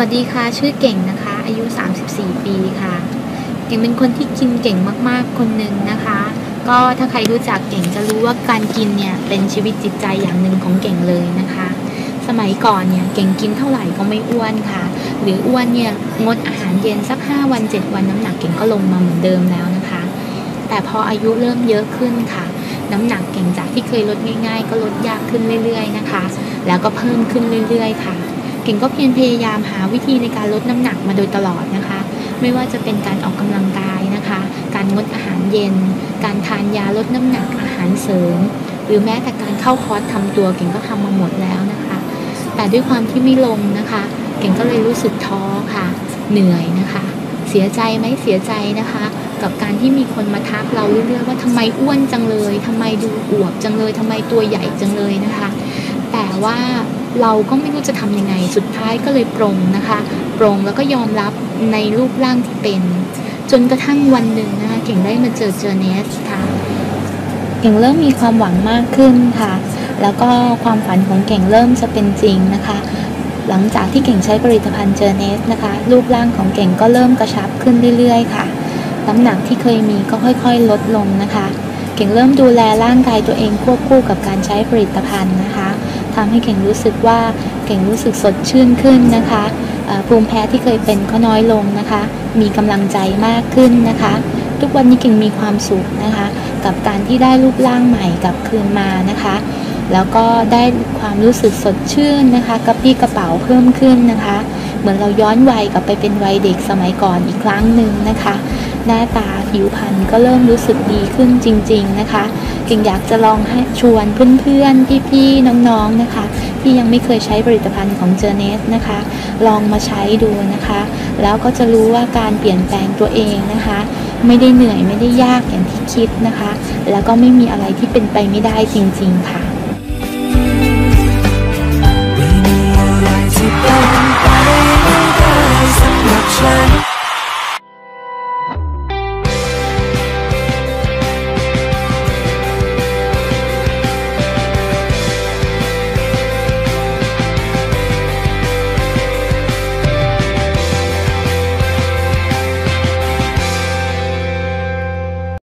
วัสดีค่ะ ชื่อเก่งนะคะ อายุ 34 ปีค่ะ เก่งเป็นคนที่กินเก่งมากๆคนหนึ่งนะคะ ก็ถ้าใครรู้จักเก่งจะรู้ว่าการกินเนี่ยเป็นชีวิตจิตใจอย่างหนึ่งของเก่งเลยนะคะ สมัยก่อนเนี่ยเก่งกินเท่าไหร่ก็ไม่อ้วนค่ะ หรืออ้วนเนี่ยงดอาหารเย็นสัก 5 วัน 7 วันน้ำหนักเก่งก็ลงมาเหมือนเดิมแล้วนะคะ แต่พออายุเริ่มเยอะขึ้นค่ะ น้ำหนักเก่งจากที่เคยลดง่าย ๆ ก็ลดยากขึ้นเรื่อย ๆ นะคะ แล้วก็เพิ่มขึ้นเรื่อย ๆ ค่ะ ก่งก็เพียรพยายามหาวิธีในการลดน้ำหนักมาโดยตลอดนะคะ ไม่ว่าจะเป็นการออกกำลังกายนะคะ การงดอาหารเย็น การทานยาลดน้ำหนักอาหารเสริม หรือแม้แต่การเข้าคอร์สทำตัวเก่งก็ทำมาหมดแล้วนะคะ แต่ด้วยความที่ไม่ลงนะคะ เก่งก็เลยรู้สึกท้อค่ะ เหนื่อยนะคะ เสียใจไหมเสียใจนะคะ กับการที่มีคนมาทักเราเรื่อยๆว่าทำไมอ้วนจังเลยทำไมดูอวบจังเลยทำไมตัวใหญ่จังเลยนะคะ แต่ว่า เราก็ไม่รู้จะทำยังไง สุดท้ายก็เลยปรงนะคะ ปรงแล้วก็ยอมรับในรูปร่างที่เป็น จนกระทั่งวันหนึ่งนะคะเก่งได้มาเจอเจอเนสค่ะ เก่งเริ่มมีความหวังมากขึ้นค่ะ แล้วก็ความฝันของเก่งเริ่มจะเป็นจริงนะคะ หลังจากที่เก่งใช้ผลิตภัณฑ์เจอเนสนะคะ รูปร่างของเก่งก็เริ่มกระชับขึ้นเรื่อยๆ ค่ะ น้ำหนักที่เคยมีก็ค่อยๆ ลดลงนะคะ เก่งเริ่มดูแลร่างกายตัวเองควบคู่กับการใช้ผลิตภัณฑ์นะคะ ทำให้เก่งรู้สึกว่าเก่งรู้สึกสดชื่นขึ้นนะคะภูมิแพ้ที่เคยเป็นก็น้อยลงนะคะ มีกำลังใจมากขึ้นนะคะ ทุกวันนี้เก่งมีความสุขนะคะ กับการที่ได้รูปร่างใหม่กลับคืนมานะคะ แล้วก็ได้ความรู้สึกสดชื่นนะคะกระปี้กระเป๋าเพิ่มขึ้นนะคะ มือนเราย้อนวัยกลับไปเป็นวัยเด็กสมัยก่อนอีกครั้งหนึ่งนะคะ หน้าตาผิวพรรณก็เริ่มรู้สึกดีขึ้นจริง ๆนะคะเก่งอยากจะลองให้ชวนเพื่อนๆพี่ๆน้องๆนะคะ ที่ยังไม่เคยใช้ผลิตภัณฑ์ของเจอเนสนะคะ ลองมาใช้ดูนะคะ แล้วก็จะรู้ว่าการเปลี่ยนแปลงตัวเองนะคะ ไม่ได้เหนื่อยไม่ได้ยากอย่างที่คิดนะคะ แล้วก็ไม่มีอะไรที่เป็นไปไม่ได้จริง ๆค่ะ